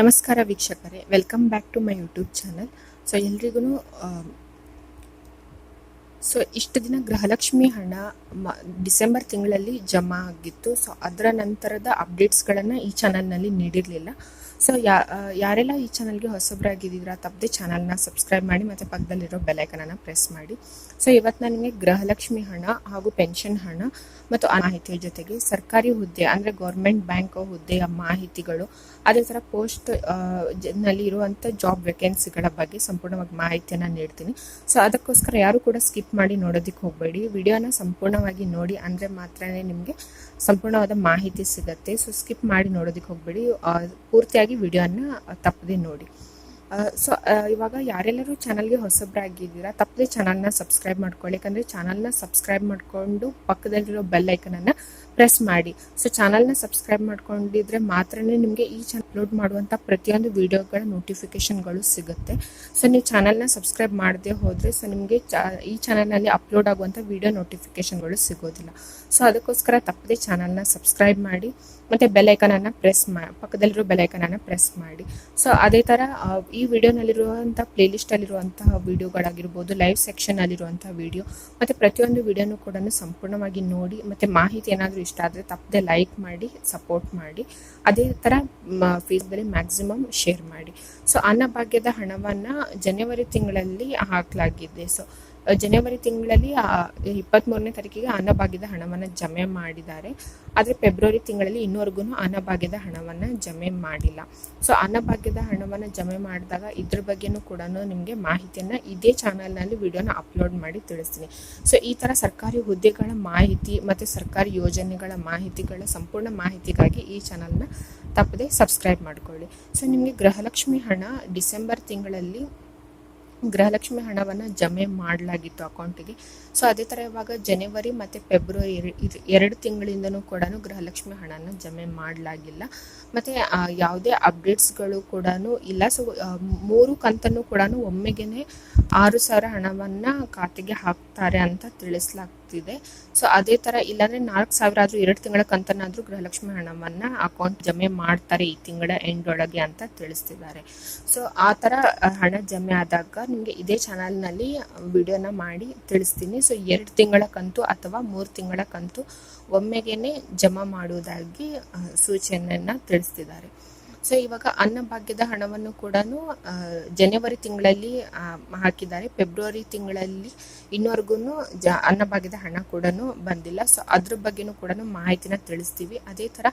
ನಮಸ್ಕಾರ ವೀಕ್ಷಕರೇ welcome back to my YouTube channel so ಎಲ್ರಿಗೂ ಸೊ ಇಷ್ಟು ದಿನ ಗೃಹಲಕ್ಷ್ಮಿ ಹಣ ಮ, ಡಿಸೆಂಬರ್ ತಿಂಗಳಲ್ಲಿ ಜಮಾ ಆಗಿತ್ತು. ಸೊ ಅದರ ನಂತರದ ಅಪ್ಡೇಟ್ಸ್ಗಳನ್ನು ಈ ಚಾನಲ್ನಲ್ಲಿ ನೀಡಿರಲಿಲ್ಲ. ಸೊ ಯಾ ಯಾರೆಲ್ಲ ಈ ಚಾನಲ್ಗೆ ಹೊಸಬರಾಗಿದ್ದೀರಾ, ತಪ್ಪದೆ ಚಾನಲ್ನ ಸಬ್ಸ್ಕ್ರೈಬ್ ಮಾಡಿ ಮತ್ತು ಪಕ್ಕದಲ್ಲಿರೋ ಬೆಲೈಕನನ್ನು ಪ್ರೆಸ್ ಮಾಡಿ. ಸೊ ಇವತ್ತು ನಾನು ನಿಮಗೆ ಗೃಹಲಕ್ಷ್ಮಿ ಹಣ ಹಾಗೂ ಪೆನ್ಷನ್ ಹಣ ಮತ್ತು ಆ ಮಾಹಿತಿಯ ಜೊತೆಗೆ ಸರ್ಕಾರಿ ಹುದ್ದೆ ಅಂದರೆ ಗೌರ್ಮೆಂಟ್ ಬ್ಯಾಂಕ್ ಹುದ್ದೆಯ ಮಾಹಿತಿಗಳು, ಅದೇ ಥರ ಪೋಸ್ಟ್ನಲ್ಲಿ ಇರುವಂಥ ಜಾಬ್ ವೇಕೆನ್ಸಿಗಳ ಬಗ್ಗೆ ಸಂಪೂರ್ಣವಾಗಿ ಮಾಹಿತಿಯನ್ನು ನೀಡ್ತೀನಿ. ಸೊ ಅದಕ್ಕೋಸ್ಕರ ಯಾರು ಕೂಡ ಸ್ಕಿಪ್ ಮಾಡಿ ನೋಡೋದಕ್ಕೆ ಹೋಗಬೇಡಿ. ವಿಡಿಯೋನ ಸಂಪೂರ್ಣವಾಗಿ ನೋಡಿ ಅಂದರೆ ಮಾತ್ರನೇ ನಿಮಗೆ ಸಂಪೂರ್ಣವಾದ ಮಾಹಿತಿ ಸಿಗುತ್ತೆ. ಸೊ ಸ್ಕಿಪ್ ಮಾಡಿ ನೋಡೋದಕ್ಕೆ ಹೋಗಬೇಡಿ. ಪೂರ್ತಿಯಾಗಿ ವಿಡಿಯೋನ ತಪ್ಪದೆ ನೋಡಿ. ಸೊ ಇವಾಗ ಯಾರೆಲ್ಲರೂ ಚಾನಲ್ಗೆ ಹೊಸಬ್ರಾಗಿದ್ದೀರಾ, ತಪ್ಪದೆ ಚಾನಲ್ನ ಸಬ್ಸ್ಕ್ರೈಬ್ ಮಾಡ್ಕೊಳ್ಳಿ. ಯಾಕಂದರೆ ಚಾನಲ್ನ ಸಬ್ಸ್ಕ್ರೈಬ್ ಮಾಡಿಕೊಂಡು ಪಕ್ಕದಲ್ಲಿರೋ ಬೆಲ್ ಐಕನನ್ನು ಪ್ರೆಸ್ ಮಾಡಿ. ಸೊ ಚಾನಲ್ನ ಸಬ್ಸ್ಕ್ರೈಬ್ ಮಾಡ್ಕೊಂಡಿದ್ರೆ ಮಾತ್ರನೇ ನಿಮಗೆ ಈ ಚಾನಲ್ ಅಪ್ಲೋಡ್ ಮಾಡುವಂಥ ಪ್ರತಿಯೊಂದು ವಿಡಿಯೋಗಳ ನೋಟಿಫಿಕೇಶನ್ಗಳು ಸಿಗುತ್ತೆ. ಸೊ ನೀವು ಚಾನಲ್ನ ಸಬ್ಸ್ಕ್ರೈಬ್ ಮಾಡದೆ ಹೋದರೆ ಸೊ ನಿಮಗೆ ಚಾ, ಈ ಚಾನಲ್ನಲ್ಲಿ ಅಪ್ಲೋಡ್ ಆಗುವಂಥ ವಿಡಿಯೋ ನೋಟಿಫಿಕೇಶನ್ಗಳು ಸಿಗೋದಿಲ್ಲ. ಸೊ ಅದಕ್ಕೋಸ್ಕರ ತಪ್ಪದೆ ಚಾನಲ್ನ ಸಬ್ಸ್ಕ್ರೈಬ್ ಮಾಡಿ, ಮತ್ತು ಬೆಲ್ ಐಕನನ್ನು ಪ್ರೆಸ್ ಮಾ, ಪಕ್ಕದಲ್ಲಿರೋ ಬೆಲ್ ಐಕನನ್ನು ಪ್ರೆಸ್ ಮಾಡಿ. ಸೊ ಅದೇ ಥರ ಈ ವಿಡಿಯೋನಲ್ಲಿರುವಂಥ ಪ್ಲೇಲಿಸ್ಟಲ್ಲಿರುವಂತಹ ವಿಡಿಯೋಗಳಾಗಿರ್ಬೋದು ಲೈವ್ ಸೆಕ್ಷನಲ್ಲಿರುವಂಥ ವಿಡಿಯೋ ಮತ್ತು ಪ್ರತಿಯೊಂದು ವಿಡಿಯೋನು ಕೂಡ ಸಂಪೂರ್ಣವಾಗಿ ನೋಡಿ, ಮತ್ತು ಮಾಹಿತಿ ಏನಾದರೂ ಇಷ್ಟ ಆದರೆ ತಪ್ಪದೆ ಲೈಕ್ ಮಾಡಿ ಸಪೋರ್ಟ್ ಮಾಡಿ, ಅದೇ ಥರ ಫೇಸ್ಬುಕ್ಕಲ್ಲಿ ಮ್ಯಾಕ್ಸಿಮಮ್ ಶೇರ್ ಮಾಡಿ. ಸೊ ಅನ್ನಭಾಗ್ಯದ ಹಣವನ್ನು ಜನವರಿ ತಿಂಗಳಲ್ಲಿ ಹಾಕಲಾಗಿದೆ. ಸೊ ಜನವರಿ ತಿಂಗಳಲ್ಲಿ ಇಪ್ಪತ್ತ್ಮೂರನೇ ತಾರೀಕಿಗೆ ಅನ್ನಭಾಗ್ಯದ ಹಣವನ್ನು ಜಮೆ ಮಾಡಿದ್ದಾರೆ. ಆದರೆ ಫೆಬ್ರವರಿ ತಿಂಗಳಲ್ಲಿ ಇನ್ನೂವರೆಗೂ ಅನ್ನಭಾಗ್ಯದ ಹಣವನ್ನು ಜಮೆ ಮಾಡಿಲ್ಲ. ಸೊ ಅನ್ನಭಾಗ್ಯದ ಹಣವನ್ನು ಜಮೆ ಮಾಡಿದಾಗ ಇದ್ರ ಬಗ್ಗೆನೂ ಕೂಡ ನಿಮಗೆ ಮಾಹಿತಿಯನ್ನು ಇದೇ ಚಾನಲ್ನಲ್ಲಿ ವಿಡಿಯೋನ ಅಪ್ಲೋಡ್ ಮಾಡಿ ತಿಳಿಸ್ತೀನಿ. ಸೊ ಈ ಥರ ಸರ್ಕಾರಿ ಹುದ್ದೆಗಳ ಮಾಹಿತಿ ಮತ್ತು ಸರ್ಕಾರಿ ಯೋಜನೆಗಳ ಮಾಹಿತಿಗಳ ಸಂಪೂರ್ಣ ಮಾಹಿತಿಗಾಗಿ ಈ ಚಾನಲ್ನ ತಪ್ಪದೆ ಸಬ್ಸ್ಕ್ರೈಬ್ ಮಾಡಿಕೊಳ್ಳಿ. ಸೊ ನಿಮಗೆ ಗೃಹಲಕ್ಷ್ಮಿ ಹಣ ಡಿಸೆಂಬರ್ ತಿಂಗಳಲ್ಲಿ ಗೃಹಲಕ್ಷ್ಮಿ ಹಣವನ್ನು ಜಮೆ ಮಾಡಲಾಗಿತ್ತು ಅಕೌಂಟಿಗೆ ಸೊ ಅದೇ ಥರ ಇವಾಗ ಜನವರಿ ಮತ್ತು ಫೆಬ್ರವರಿ ಎರಡು ತಿಂಗಳಿಂದನೂ ಕೂಡ ಗೃಹಲಕ್ಷ್ಮಿ ಹಣನ ಜಮೆ ಮಾಡಲಾಗಿಲ್ಲ. ಮತ್ತು ಯಾವುದೇ ಅಪ್ಡೇಟ್ಸ್ಗಳು ಕೂಡ ಇಲ್ಲ. ಸೊ ಮೂರು ಕಂತನ್ನು ಕೂಡ ಒಮ್ಮೆಗೇ ಆರು ಸಾವಿರ ಹಣವನ್ನು ಖಾತೆಗೆ ಹಾಕ್ತಾರೆ ಅಂತ ತಿಳಿಸ್ಲಾಗ್ತಿದೆ ಸೊ ಅದೇ ಥರ ಇಲ್ಲಾಂದ್ರೆ ನಾಲ್ಕು ಸಾವಿರ ಆದರೂ ಎರಡು ತಿಂಗಳ ಕಂತನಾದರೂ ಗೃಹಲಕ್ಷ್ಮಿ ಹಣವನ್ನು ಅಕೌಂಟ್ ಜಮೆ ಮಾಡ್ತಾರೆ ಈ ತಿಂಗಳ ಎಂಡ್ ಒಳಗೆ ಅಂತ ತಿಳಿಸ್ತಿದ್ದಾರೆ. ಸೊ ಆ ಥರ ಹಣ ಜಮೆ ಆದಾಗ ನಿಮಗೆ ಇದೇ ಚಾನಲ್ನಲ್ಲಿ ವಿಡಿಯೋನ ಮಾಡಿ ತಿಳಿಸ್ತೀನಿ. ಸೊ ಎರಡು ತಿಂಗಳ ಕಂತು ಅಥವಾ ಮೂರು ತಿಂಗಳ ಕಂತು ಒಮ್ಮೆಗೇನೆ ಜಮಾ ಮಾಡುವುದಾಗಿ ಸೂಚನೆಯನ್ನು ತಿಳಿಸ್ತಿದ್ದಾರೆ. ಸೊ ಇವಾಗ ಅನ್ನಭಾಗ್ಯದ ಹಣವನ್ನು ಕೂಡ ಜನವರಿ ತಿಂಗಳಲ್ಲಿ ಹಾಕಿದ್ದಾರೆ. ಫೆಬ್ರವರಿ ತಿಂಗಳಲ್ಲಿ ಇನ್ನವರೆಗೂ ಜ ಅನ್ನಭಾಗ್ಯದ ಹಣ ಕೂಡ ಬಂದಿಲ್ಲ. ಸೊ ಅದ್ರ ಬಗ್ಗೆನೂ ಕೂಡ ಮಾಹಿತಿನ ತಿಳಿಸ್ತೀವಿ. ಅದೇ ಥರ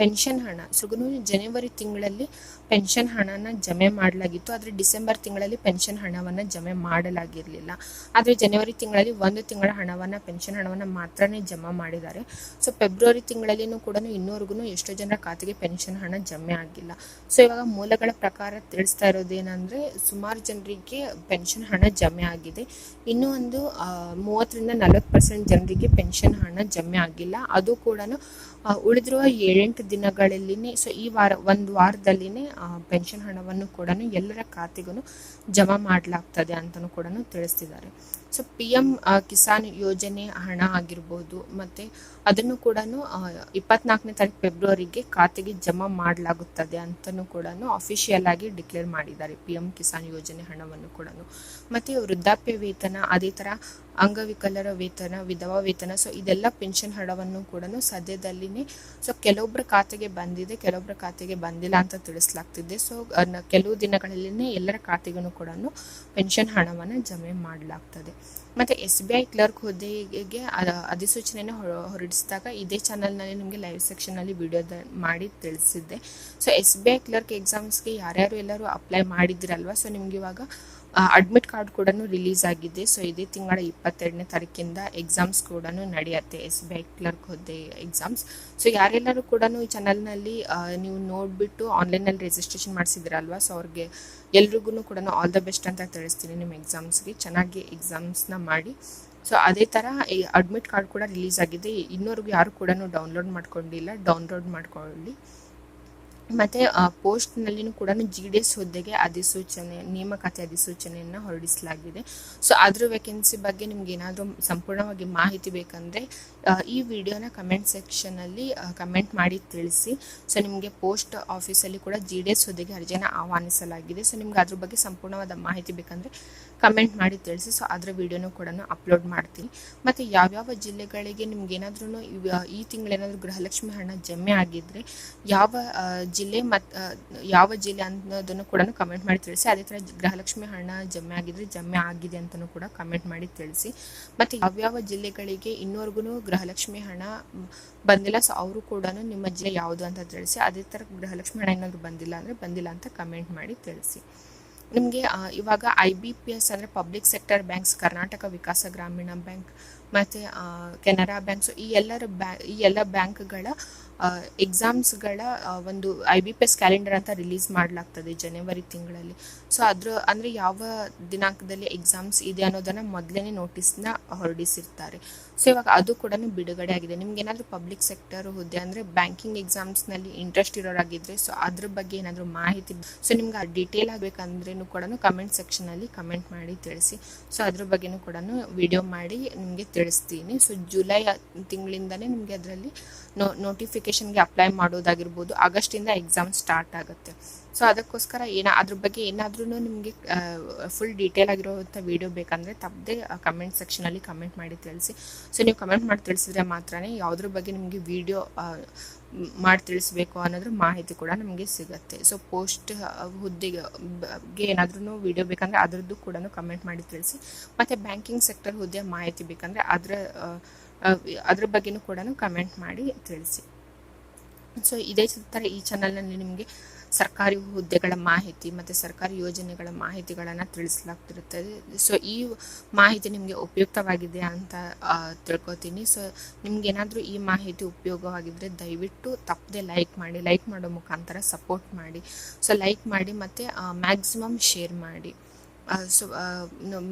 ಪೆನ್ಷನ್ ಹಣ. ಸೊ ಜನವರಿ ತಿಂಗಳಲ್ಲಿ ಪೆನ್ಷನ್ ಹಣನ ಜಮೆ ಮಾಡಲಾಗಿತ್ತು. ಆದರೆ ಡಿಸೆಂಬರ್ ತಿಂಗಳಲ್ಲಿ ಪೆನ್ಷನ್ ಹಣವನ್ನು ಜಮೆ ಮಾಡಲಾಗಿರಲಿಲ್ಲ. ಆದರೆ ಜನವರಿ ತಿಂಗಳಲ್ಲಿ ಒಂದು ತಿಂಗಳ ಹಣವನ್ನು, ಪೆನ್ಷನ್ ಹಣವನ್ನು ಮಾತ್ರನೇ ಜಮಾ ಮಾಡಿದ್ದಾರೆ. ಸೊ ಫೆಬ್ರವರಿ ತಿಂಗಳಲ್ಲಿನೂ ಕೂಡ ಇನ್ನೂವರೆಗೂ ಎಷ್ಟೋ ಜನರ ಖಾತೆಗೆ ಪೆನ್ಷನ್ ಹಣ ಜಮೆ ಆಗಿಲ್ಲ. ಸೊ ಇವಾಗ ಮೂಲಗಳ ಪ್ರಕಾರ ತಿಳಿಸ್ತಾ ಇರೋದೇನಂದ್ರೆ ಸುಮಾರು ಜನರಿಗೆ ಪೆನ್ಷನ್ ಹಣ ಜಮೆ ಆಗಿದೆ. ಇನ್ನೂ ಒಂದು ಮೂವತ್ತರಿಂದ ನಲವತ್ತು ಪರ್ಸೆಂಟ್ ಜನರಿಗೆ ಪೆನ್ಷನ್ ಹಣ ಜಮೆ ಆಗಿಲ್ಲ. ಅದು ಕೂಡ ಉಳಿದಿರುವ ಏಳೆಂಟು ದಿನಗಳಲ್ಲಿನೇ ಸೊ ಈ ವಾರ, ಒಂದು ವಾರದಲ್ಲಿನೇ ಪೆನ್ಷನ್ ಹಣವನ್ನು ಕೂಡ ಎಲ್ಲರ ಖಾತೆಗೂ ಜಮಾ ಮಾಡಲಾಗ್ತದೆ ಅಂತಲೂ ಕೂಡ ತಿಳಿಸ್ತಿದ್ದಾರೆ. ಸೊ ಪಿ ಎಂ ಕಿಸಾನ್ ಯೋಜನೆ ಹಣ ಆಗಿರ್ಬೋದು, ಮತ್ತು ಅದನ್ನು ಕೂಡ ಇಪ್ಪತ್ನಾಲ್ಕನೇ ತಾರೀಕು ಫೆಬ್ರವರಿಗೆ ಖಾತೆಗೆ ಜಮಾ ಮಾಡಲಾಗುತ್ತದೆ ಅಂತಲೂ ಕೂಡ ಅಫಿಷಿಯಲ್ ಆಗಿ ಡಿಕ್ಲೇರ್ ಮಾಡಿದ್ದಾರೆ ಪಿ ಎಂ ಕಿಸಾನ್ ಯೋಜನೆ ಹಣವನ್ನು ಕೂಡ ಮತ್ತು ವೃದ್ಧಾಪ್ಯ ವೇತನ, ಅದೇ ಥರ ಅಂಗವಿಕಲರ ವೇತನ, ವಿಧವಾ ವೇತನ, ಸೊ ಇದೆಲ್ಲ ಪೆನ್ಷನ್ ಹಣವನ್ನು ಕೂಡ ಸದ್ಯದಲ್ಲಿನೇ, ಸೊ ಕೆಲವೊಬ್ಬರ ಖಾತೆಗೆ ಬಂದಿದೆ ಕೆಲವೊಬ್ಬರ ಖಾತೆಗೆ ಬಂದಿಲ್ಲ ಅಂತ ತಿಳಿಸ್ಲಾಗ್ತಿದೆ. ಸೊ ಕೆಲವು ದಿನಗಳಲ್ಲಿನೇ ಎಲ್ಲರ ಖಾತೆಗೂ ಕೂಡ ಪೆನ್ಷನ್ ಹಣವನ್ನು ಜಮೆ ಮಾಡಲಾಗ್ತದೆ. ಮತ್ತು ಎಸ್ ಬಿ ಐ ಕ್ಲರ್ಕ್ ಹುದ್ದೆಗೆ ಅಧಿಸೂಚನೆಯನ್ನು ಹೊರ- ಹೊರಡಿಸಿದಾಗ ಇದೇ ಚಾನಲ್ನಲ್ಲಿ ನಿಮಗೆ ಲೈವ್ ಸೆಕ್ಷನಲ್ಲಿ ವಿಡಿಯೋ ಮಾಡಿ ತಿಳಿಸಿದ್ದೆ. So S B I clerk ಎಕ್ಸಾಮ್ಸ್ಗೆ ಯಾರ್ಯಾರು ಎಲ್ಲರೂ ಅಪ್ಲೈ ಮಾಡಿದ್ದೀರಲ್ವ ಸೊ ನಿಮ್ಗೆ ಇವಾಗ ಅಡ್ಮಿಟ್ ಕಾರ್ಡ್ ಕೂಡ ರಿಲೀಸ್ ಆಗಿದೆ. ಸೊ ಇದೇ ತಿಂಗಳ ಇಪ್ಪತ್ತೆರಡನೇ ತಾರೀಕಿಂದ ಎಕ್ಸಾಮ್ಸ್ ಕೂಡ ನಡೆಯುತ್ತೆ. ಎಸ್ ಬಿ ಐ ಕ್ಲರ್ಕ್ ಹುದ್ದೆ ಎಕ್ಸಾಮ್ಸ್ ಸೊ ಯಾರೆಲ್ಲರೂ ಕೂಡ ಈ ಚಾನಲ್ನಲ್ಲಿ ನೀವು ನೋಡಿಬಿಟ್ಟು ಆನ್ಲೈನಲ್ಲಿ ರಿಜಿಸ್ಟ್ರೇಷನ್ ಮಾಡಿಸಿದ್ರಲ್ವಾ? ಸೊ ಅವ್ರಿಗೆ ಎಲ್ರಿಗೂ ಕೂಡ ಆಲ್ ದ ಬೆಸ್ಟ್ ಅಂತ ತಿಳಿಸ್ತೀನಿ ನಿಮ್ಮ ಎಕ್ಸಾಮ್ಸ್ಗೆ ಚೆನ್ನಾಗಿ ಎಕ್ಸಾಮ್ಸ್ನ ಮಾಡಿ. ಸೊ ಅದೇ ಥರ ಈ ಅಡ್ಮಿಟ್ ಕಾರ್ಡ್ ಕೂಡ ರಿಲೀಸ್ ಆಗಿದೆ. ಇನ್ನೋರ್ಗು ಯಾರು ಕೂಡ ಡೌನ್ಲೋಡ್ ಮಾಡ್ಕೊಂಡಿಲ್ಲ. ಡೌನ್ಲೋಡ್ ಮಾಡ್ಕೊಳ್ಳಿ. ಮತ್ತು ಪೋಸ್ಟ್ನಲ್ಲಿನೂ ಕೂಡ ಜಿ ಡಿ ಎಸ್ ಹುದ್ದೆಗೆ ಅಧಿಸೂಚನೆ, ನೇಮಕಾತಿ ಅಧಿಸೂಚನೆಯನ್ನು ಹೊರಡಿಸಲಾಗಿದೆ. ಸೊ ಅದ್ರ ವೇಕೆನ್ಸಿ ಬಗ್ಗೆ ನಿಮ್ಗೆ ಏನಾದರೂ ಸಂಪೂರ್ಣವಾಗಿ ಮಾಹಿತಿ ಬೇಕಂದ್ರೆ ಈ ವಿಡಿಯೋನ ಕಮೆಂಟ್ ಸೆಕ್ಷನಲ್ಲಿ ಕಮೆಂಟ್ ಮಾಡಿ ತಿಳಿಸಿ. ಸೊ ನಿಮಗೆ ಪೋಸ್ಟ್ ಆಫೀಸಲ್ಲಿ ಕೂಡ ಜಿ ಡಿ ಎಸ್ ಹುದ್ದೆಗೆ ಅರ್ಜಿಯನ್ನು ಆಹ್ವಾನಿಸಲಾಗಿದೆ. ಸೊ ನಿಮ್ಗೆ ಅದ್ರ ಬಗ್ಗೆ ಸಂಪೂರ್ಣವಾದ ಮಾಹಿತಿ ಬೇಕಂದರೆ ಕಮೆಂಟ್ ಮಾಡಿ ತಿಳಿಸಿ ಸೊ ಅದರ ವಿಡಿಯೋನು ಕೂಡ ಅಪ್ಲೋಡ್ ಮಾಡ್ತೀನಿ. ಮತ್ತು ಯಾವ್ಯಾವ ಜಿಲ್ಲೆಗಳಿಗೆ ನಿಮ್ಗೇನಾದ್ರೂ ಈ ತಿಂಗಳೇನಾದರೂ ಗೃಹಲಕ್ಷ್ಮಿ ಹಣ ಜಮೆ ಆಗಿದ್ದರೆ ಯಾವ ಜಿಲ್ಲೆ ಮತ್ತು ಯಾವ ಜಿಲ್ಲೆ ಅನ್ನೋದನ್ನು ಕೂಡ ಕಮೆಂಟ್ ಮಾಡಿ ತಿಳಿಸಿ, ಅದೇ ಥರ ಗೃಹಲಕ್ಷ್ಮಿ ಹಣ ಜಮೆ ಆಗಿದ್ರೆ ಜಮೆ ಆಗಿದೆ ಅಂತಲೂ ಕೂಡ ಕಮೆಂಟ್ ಮಾಡಿ ತಿಳಿಸಿ. ಮತ್ತು ಯಾವ್ಯಾವ ಜಿಲ್ಲೆಗಳಿಗೆ ಇನ್ನೂವರೆಗೂ ಗೃಹಲಕ್ಷ್ಮಿ ಹಣ ಬಂದಿಲ್ಲ ಸೊ ಅವರು ಕೂಡ ನಿಮ್ಮ ಜಿಲ್ಲೆ ಯಾವುದು ಅಂತ ತಿಳಿಸಿ, ಅದೇ ಥರ ಗೃಹಲಕ್ಷ್ಮಿ ಹಣ ಏನಾದರೂ ಬಂದಿಲ್ಲ ಅಂದರೆ ಬಂದಿಲ್ಲ ಅಂತ ಕಮೆಂಟ್ ಮಾಡಿ ತಿಳಿಸಿ. ನಿಮಗೆ ಇವಾಗ ಐ ಬಿ ಪಿ ಎಸ್ ಅಂದರೆ public sector banks Karnataka Vikasa Grameena bank ಮತ್ತು ಕೆನರಾ ಬ್ಯಾಂಕ್ ಸೊ ಈ ಎಲ್ಲರ ಬ್ಯಾ ಈ ಎಲ್ಲ ಬ್ಯಾಂಕ್ಗಳ ಎಕ್ಸಾಮ್ಸ್ಗಳ ಒಂದು I B P S calendar ಅಂತ ರಿಲೀಸ್ ಮಾಡಲಾಗ್ತದೆ ಜನವರಿ ತಿಂಗಳಲ್ಲಿ. ಸೊ ಅದ್ರ ಅಂದರೆ ಯಾವ ದಿನಾಂಕದಲ್ಲಿ ಎಕ್ಸಾಮ್ಸ್ ಇದೆ ಅನ್ನೋದನ್ನು ಮೊದಲೇ ನೋಟಿಸ್ನ ಹೊರಡಿಸಿರ್ತಾರೆ. ಸೊ ಇವಾಗ ಅದು ಕೂಡ ಬಿಡುಗಡೆ ಆಗಿದೆ. ನಿಮ್ಗೆ ಏನಾದರೂ ಪಬ್ಲಿಕ್ ಸೆಕ್ಟರ್ ಹುದ್ದೆ ಅಂದರೆ ಬ್ಯಾಂಕಿಂಗ್ ಎಕ್ಸಾಮ್ಸ್ನಲ್ಲಿ ಇಂಟ್ರೆಸ್ಟ್ ಇರೋರಾಗಿದ್ದರೆ ಸೊ ಅದ್ರ ಬಗ್ಗೆ ಏನಾದರೂ ಮಾಹಿತಿ ಸೊ ನಿಮ್ಗೆ ಆ ಡೀಟೇಲ್ ಆಗಬೇಕಂದ್ರೂ ಕೂಡ ಕಮೆಂಟ್ ಸೆಕ್ಷನಲ್ಲಿ ಕಮೆಂಟ್ ಮಾಡಿ ತಿಳಿಸಿ. ಸೊ ಅದ್ರ ಬಗ್ಗೆನೂ ಕೂಡ ವಿಡಿಯೋ ಮಾಡಿ ನಿಮಗೆ ತಿಳಿಸ್ತೀನಿ ಸೊ ಜುಲೈ ತಿಂಗಳಿಂದನೇ ನಿಮಗೆ ಅದರಲ್ಲಿ ನೋ ನೋಟಿಫಿಕೇಷನ್ಗೆ ಅಪ್ಲೈ ಮಾಡೋದಾಗಿರ್ಬೋದು. ಆಗಸ್ಟಿಂದ ಎಕ್ಸಾಮ್ ಸ್ಟಾರ್ಟ್ ಆಗುತ್ತೆ. ಸೊ ಅದಕ್ಕೋಸ್ಕರ ಏನ, ಅದ್ರ ಬಗ್ಗೆ ಏನಾದ್ರೂ ನಿಮಗೆ ಫುಲ್ ಡೀಟೇಲ್ ಆಗಿರೋವಂಥ ವಿಡಿಯೋ ಬೇಕಂದರೆ ತಪ್ಪದೆ ಕಮೆಂಟ್ ಸೆಕ್ಷನಲ್ಲಿ ಕಮೆಂಟ್ ಮಾಡಿ ತಿಳಿಸಿ. ಸೊ ನೀವು ಕಮೆಂಟ್ ಮಾಡಿ ತಿಳಿಸಿದ್ರೆ ಮಾತ್ರನೇ ಯಾವುದ್ರ ಬಗ್ಗೆ ನಿಮಗೆ ವಿಡಿಯೋ ಮಾಡಿ ತಿಳಿಸ್ಬೇಕು ಅನ್ನೋದ್ರ ಮಾಹಿತಿ ಕೂಡ ನಮಗೆ ಸಿಗುತ್ತೆ. ಸೊ ಪೋಸ್ಟ್ ಹುದ್ದೆಗೆ ಏನಾದ್ರೂ ವಿಡಿಯೋ ಬೇಕಂದರೆ ಅದರದ್ದು ಕೂಡ ಕಮೆಂಟ್ ಮಾಡಿ ತಿಳಿಸಿ. ಮತ್ತು ಬ್ಯಾಂಕಿಂಗ್ ಸೆಕ್ಟರ್ ಹುದ್ದೆ ಮಾಹಿತಿ ಬೇಕಂದರೆ ಅದರ ಅದ್ರ ಬಗ್ಗೆನೂ ಕೂಡ ಕಮೆಂಟ್ ಮಾಡಿ ತಿಳಿಸಿ. ಸೊ ಇದೇ ಥರ ಈ ಚಾನಲ್ನಲ್ಲಿ ನಿಮಗೆ ಸರ್ಕಾರಿ ಹುದ್ದೆಗಳ ಮಾಹಿತಿ ಮತ್ತು ಸರ್ಕಾರಿ ಯೋಜನೆಗಳ ಮಾಹಿತಿಗಳನ್ನು ತಿಳಿಸಲಾಗ್ತಿರುತ್ತದೆ ಸೊ ಈ ಮಾಹಿತಿ ನಿಮಗೆ ಉಪಯುಕ್ತವಾಗಿದೆ ಅಂತ ತಿಳ್ಕೊತೀನಿ. ಸೊ ನಿಮ್ಗೆ ಏನಾದರೂ ಈ ಮಾಹಿತಿ ಉಪಯೋಗವಾಗಿದ್ದರೆ ದಯವಿಟ್ಟು ತಪ್ಪದೆ ಲೈಕ್ ಮಾಡಿ ಲೈಕ್ ಮಾಡೋ ಮುಖಾಂತರ ಸಪೋರ್ಟ್ ಮಾಡಿ. ಸೊ ಲೈಕ್ ಮಾಡಿ ಮತ್ತು ಮ್ಯಾಕ್ಸಿಮಮ್ ಶೇರ್ ಮಾಡಿ. ಸೊ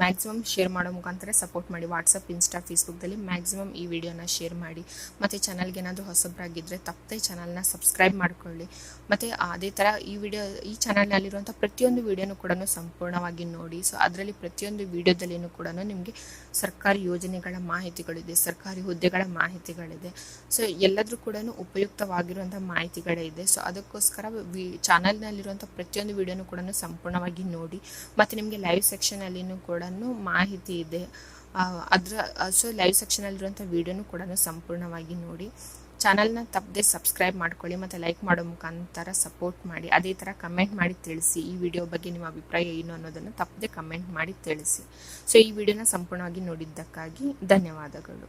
ಮ್ಯಾಕ್ಸಿಮಮ್ ಶೇರ್ ಮಾಡೋ ಮುಖಾಂತರ ಸಪೋರ್ಟ್ ಮಾಡಿ. ವಾಟ್ಸಪ್ ಇನ್ಸ್ಟಾ ಫೇಸ್ಬುಕ್ದಲ್ಲಿ ಮ್ಯಾಕ್ಸಿಮಮ್ ಈ ವಿಡಿಯೋನ ಶೇರ್ ಮಾಡಿ. ಮತ್ತು ಚಾನಲ್ಗೆ ಏನಾದರೂ ಹೊಸಬ್ರಾಗಿದ್ದರೆ ತಪ್ಪದೆ ಚಾನಲ್ನ ಸಬ್ಸ್ಕ್ರೈಬ್ ಮಾಡ್ಕೊಳ್ಳಿ. ಮತ್ತು ಅದೇ ಥರ ಈ ವಿಡಿಯೋ ಈ ಚಾನಲ್ನಲ್ಲಿರುವಂಥ ಪ್ರತಿಯೊಂದು ವಿಡಿಯೋನು ಕೂಡ ಸಂಪೂರ್ಣವಾಗಿ ನೋಡಿ. ಸೊ ಅದರಲ್ಲಿ ಪ್ರತಿಯೊಂದು ವಿಡಿಯೋದಲ್ಲಿನೂ ಕೂಡ ನಿಮಗೆ ಸರ್ಕಾರಿ ಯೋಜನೆಗಳ ಮಾಹಿತಿಗಳಿದೆ, ಸರ್ಕಾರಿ ಹುದ್ದೆಗಳ ಮಾಹಿತಿಗಳಿದೆ. ಸೊ ಎಲ್ಲದರೂ ಕೂಡ ಉಪಯುಕ್ತವಾಗಿರುವಂಥ ಮಾಹಿತಿಗಳೇ ಇದೆ ಸೊ ಅದಕ್ಕೋಸ್ಕರ ವಿ ಚಾನಲ್ನಲ್ಲಿರುವಂಥ ಪ್ರತಿಯೊಂದು ವಿಡಿಯೋನು ಕೂಡ ಸಂಪೂರ್ಣವಾಗಿ ನೋಡಿ. ಮತ್ತು ನಿಮಗೆ ಲೈವ್ ಸೆಕ್ಷನಲ್ಲಿನೂ ಕೂಡ ಮಾಹಿತಿ ಇದೆ. ಅದರ ಸೊ ಲೈವ್ ಸೆಕ್ಷನಲ್ಲಿರುವಂಥ ವೀಡಿಯೋನು ಕೂಡ ಸಂಪೂರ್ಣವಾಗಿ ನೋಡಿ. ಚಾನಲ್ನ ತಪ್ಪದೆ ಸಬ್ಸ್ಕ್ರೈಬ್ ಮಾಡ್ಕೊಳ್ಳಿ, ಮತ್ತು ಲೈಕ್ ಮಾಡೋ ಮುಖಾಂತರ ಸಪೋರ್ಟ್ ಮಾಡಿ. ಅದೇ ಥರ ಕಮೆಂಟ್ ಮಾಡಿ ತಿಳಿಸಿ. ಈ ವಿಡಿಯೋ ಬಗ್ಗೆ ನಿಮ್ಮ ಅಭಿಪ್ರಾಯ ಏನು ಅನ್ನೋದನ್ನು ತಪ್ಪದೆ ಕಮೆಂಟ್ ಮಾಡಿ ತಿಳಿಸಿ. ಸೊ ಈ ವಿಡಿಯೋನ ಸಂಪೂರ್ಣವಾಗಿ ನೋಡಿದ್ದಕ್ಕಾಗಿ ಧನ್ಯವಾದಗಳು.